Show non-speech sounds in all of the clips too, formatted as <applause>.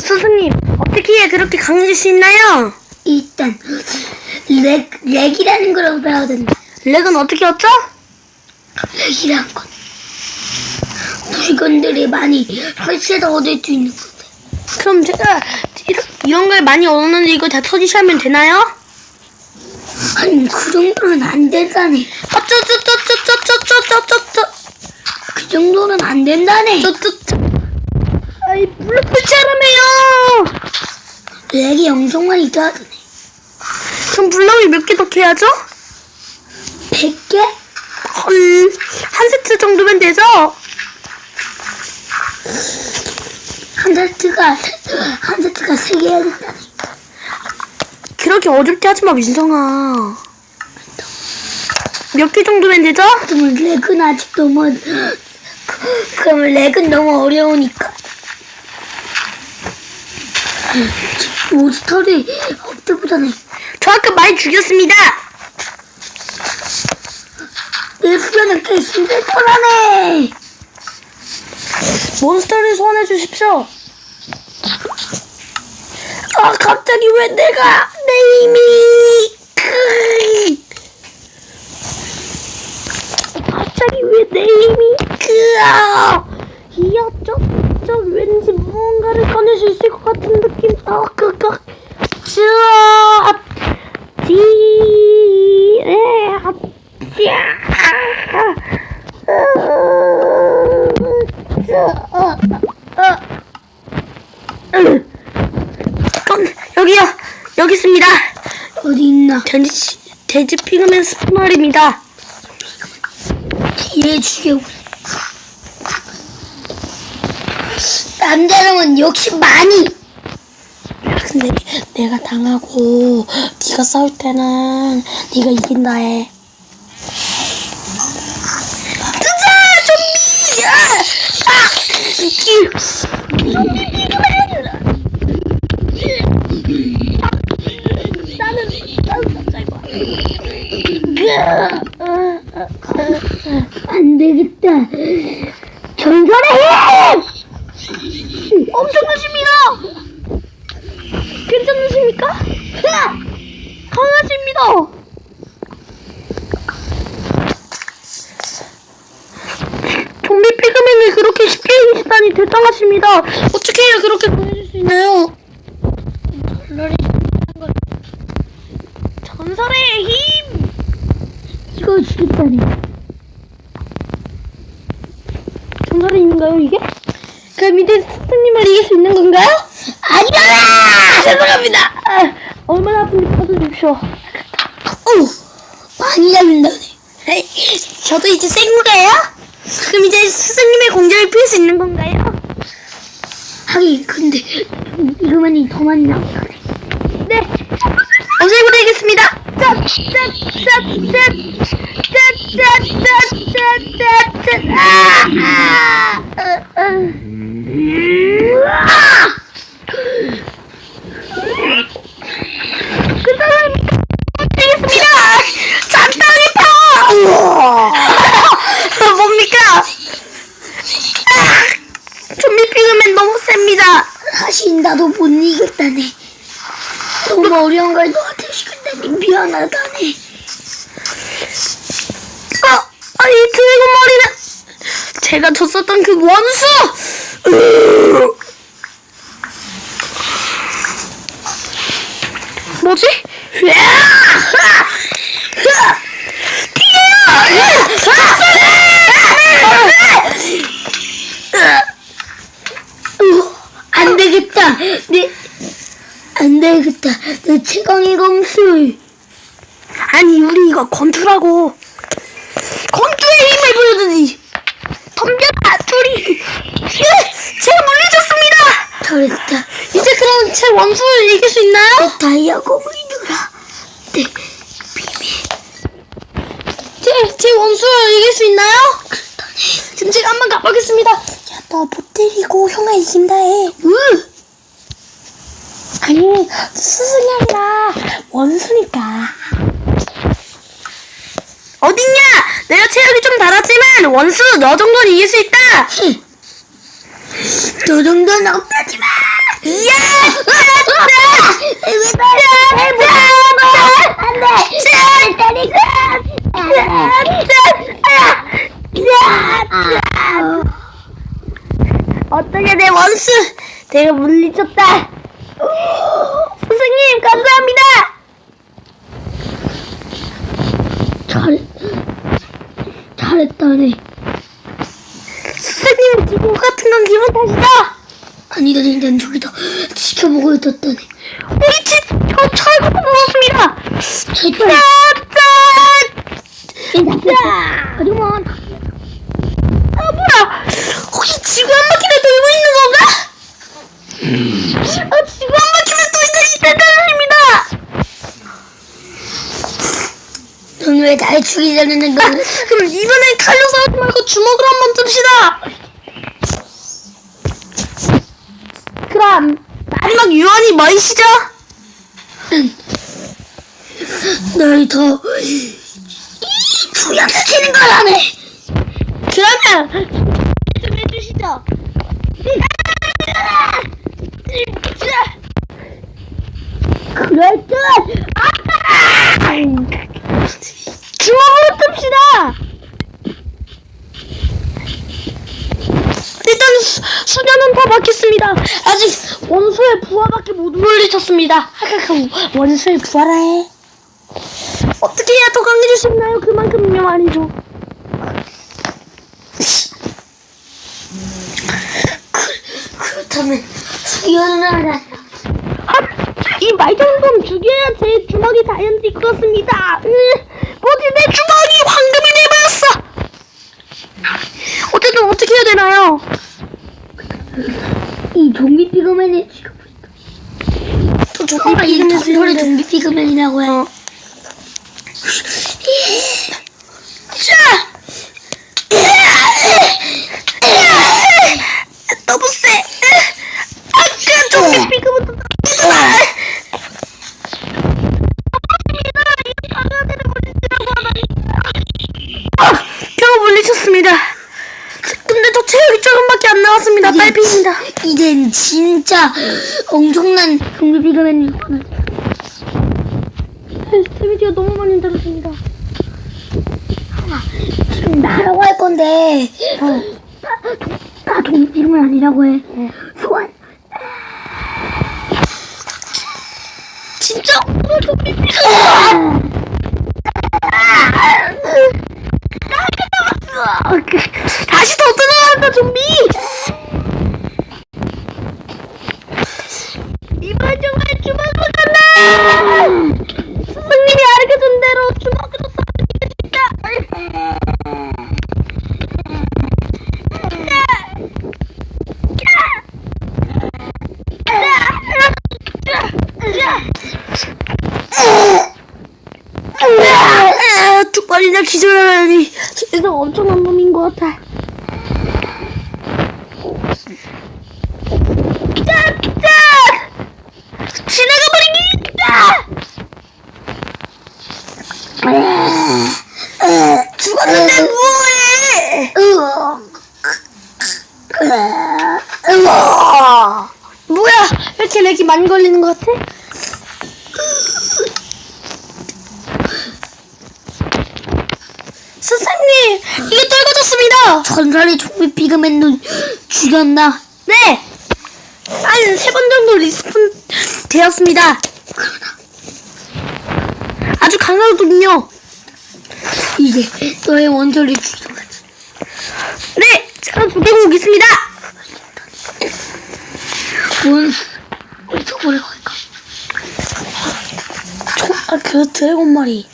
스승님, 어떻게 그렇게 강해질 수 있나요? 일단 렉 렉이라는 걸 배워야 된다. 렉은 어떻게 얻죠? 렉이란 건 물건들이 많이 설치해서 얻을 수 있는 건데. 그럼 제가 이런, 이런 걸 많이 얻었는데 이거 다 터지시면 되나요? 아니 그 정도는 안 된다네. 어쩌쩌쩌쩌쩌쩌쩌쩌쩌 그 정도는 안 된다네. 저저저 아이 블록불처럼해요 렉이 엄청 많이 떠하더네. 그럼 블럭을 몇개 더 캐야죠? 100개? 헐, 한 세트 정도면 되죠? 한 세트가 한 세트가 3개 해야 된다네. 그렇게 어렵게 하지 마, 민성아. 몇 개 정도면 되죠? 그러면 렉은 아직 너무 그- 그러면 렉은 너무 어려우니까 몬스터를 없애보자네 저 아까 많이 죽였습니다. 내 수련은 꽤 힘들 거라네 몬스터를 소환해 주십시오. 아, 갑자기 왜 내가, 내크 갑자기 왜내 힘이, 크아 이어쩍쩍 왠지 무언가를 꺼낼 수 있을 것 같은 느낌. 아, 그, 그, 쯔아, 디, 에, 아, 짜, 그럼 여기요. 여기 있습니다. 어디 있나? 돼지 돼지 피그맨 스프널입니다. 얘 죽여 안 되는 건 욕심 많이. 근데 내가 당하고 네가 싸울 때는 네가 이긴다 해. 안 되겠다. 엄청나십니다. 괜찮으십니까? 으악! 강하십니다. 좀비 피그맨을 그렇게 쉽게 이기시다니 대단하십니다. 어떻게 해야 그렇게 보여줄 수 있나요? 전설의 힘! 이거 죽겠다네 전설의 힘인가요, 이게? 그럼 이제 스승님을 이길 수 있는 건가요? 아니야 죄송합니다. 아, 얼마나 아픈지 봐주십시오. 어 많이 잡는다네 저도 이제 생물이에요? 그럼 이제 스승님의 공격을 피할 수 있는 건가요? 하긴 근데 좀 이거만이 더 많이 나오네 네. 어제부터 되겠습니다. 짭, 짭, 짭, 짭. 짭, 짭, 짭, 짭, 짭, 짭. 아, 아, 어, 어. 으아! 그 사람 되겠습니다. 잔땅이 파. 뭡니까? 아, 좀비 피그맨 너무 셉니다. 사실 나도 못 이겼다네 너무 어려운 걸 너한테 시켰다니 미안하다네 아, 아니 드래곤 머리는 제가 줬었던 그 원수. 으. 뭐지? 안 되겠다 내, 안 되겠다 내 최강의 검술 아니 우리 이거 권투라고 권투의 힘을 보여주지 덤벼라 둘이 예! 제가 물리쳤습니다 잘했다 이 제 원수를 이길 수 있나요? 다이아 검을 주라 네 제, 제 원수를 이길 수 있나요? 지금 제가 한번 가보겠습니다. 야, 너 못 때리고 형아 이긴다 해. 으! 아니, 스승이 아니라 원수니까. 어딨냐? 내가 체력이 좀 달았지만 원수 너 정도는 이길 수 있다. 너 정도는 없다지만 어떻게 내 원수 내가 물리쳤다. 선생님 감사합니다. 잘 잘했다네 선생님 이거 같은 건 기분 탓이다. 아니다, 난 저기다 지켜보고 있었다네. 우리 집, 저 철거도 먹었습니다. 제발. 짠! 자, 하지만 아, 뭐야? 혹시 지구 한 바퀴를 돌고 있는 건가? 아, 지구 한 바퀴를 돌고 있는 대단합니다. 넌왜 날 죽이려는 거야? 그럼 이번엔 칼로 싸우지 말고 주먹으로 한번 듭시다. 마지막 유언이 뭐이시죠? 널더 부양시키는 거라네. 그러면 좀 해주시죠. 그럴 듯. 주먹으로 뜹시다. 일단 수, 수련은 다 받겠습니다. 아직 원소의 못 물리쳤습니다. 하하하 원소의 부하라 해. 어떻게 해야 더 강해질 수 있나요? 그만큼요 말이죠. 그렇다면 수연을 하라. 이 말정도는 죽여야 제 주먹이 다이언트. 으, 뭐지 내 주먹이 황금이 돼버렸어. 어쨌든 어떻게 해야 되나요? 이 좀비 피그맨이 지금 또 아, 이 덤돌의 좀비 피그맨이라고 해. 자! 너무 세. 아까 좀비 피그부터 아, 겨우 물리쳤습니다. 저 체력이 조금밖에 안 나왔습니다. 딸피입니다. 이젠 진짜 엄청난 좀비 피그맨이구나. 데미지가 너무 많이 들었습니다. 지금 나라고 할 건데 나, 나 좀비 피그맨 아니라고 해. 소환. 진짜 오늘 좀비 피그맨. 다시 더 떠나간다 좀비. 이번 정말 주먹으로 간다. 선생님이 알려준 대로 주먹으로 쏴주겠습니다. 아, 두 번이나 기절하니 세상 엄청난 놈인 것 같아. 짠짠! 지나가 버리기다! 죽었는데 뭐해? 뭐야? 왜 이렇게 렉이 많이 걸리는 것 같아? 선생님, 이게 떨궈졌습니다. 전설의 좀비 피그맨도 죽였나? 네. 한 세 번 정도 리스폰 되었습니다. 아주 강하거든요. 이제 너의 원소를 죽여가지. 네, 제가 죽이고 오겠습니다. 뭔 저번에 갈까? 아, 그 드래곤 머리.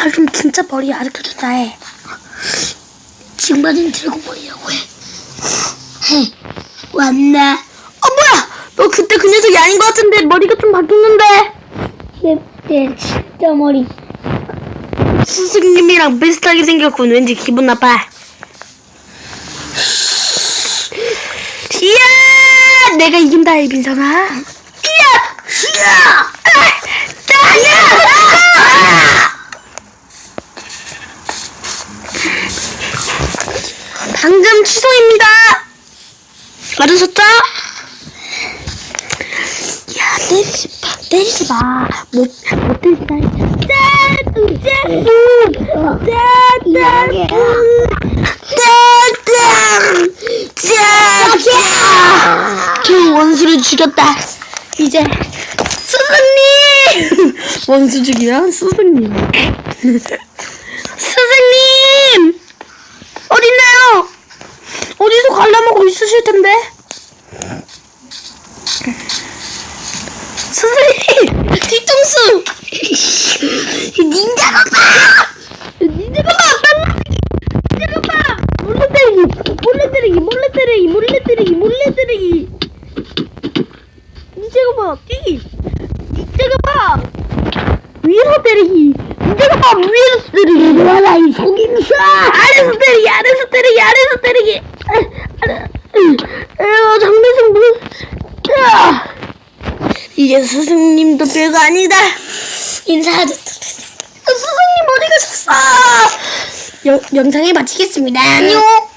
아, 좀 진짜 머리 아르켜준다 해. 지금 가진 드래곤볼이라고 해. 헤, 왔나? 어, 뭐야? 너 그때 그 녀석이 아닌 것 같은데 머리가 좀 바뀌었는데. 내, 내 진짜 머리. 스승님이랑 비슷하게 생겼군. 왠지 기분 나빠. 이야! 내가 이긴다, 이 빈선아. 이야! 이야! 맞으셨죠? 야, 때리지 마. 때리지 마. 못, 못 때리지 마. 짠! 짠! 짠! 짠! 짠! 짠! 그 원수를 죽였다. 이제, 수수님! <laughs> 원수 죽이면 수수님. <laughs> 스승님! 뒤통수! 닌자가 봐! 닌자가 봐! 닌자가 봐! 몰래 때리기! 몰래 때리기! 몰래 때리기! 몰래 때리기! 몰래 때리기! 닌자가 봐! 뛰기! 닌자가 봐! 위에서 때리기! 닌자가 봐! 위에서 때리기! 뭐라 이 속임수! 아래서 때리기! 아래서 때리기! 아래서 때리기! 아, 아래, 에어 장대승부! 아! 이제 스승님도 별거 아니다! 인사하듯. 스승님 어디 가셨어? 영, 영상에 마치겠습니다. 안녕!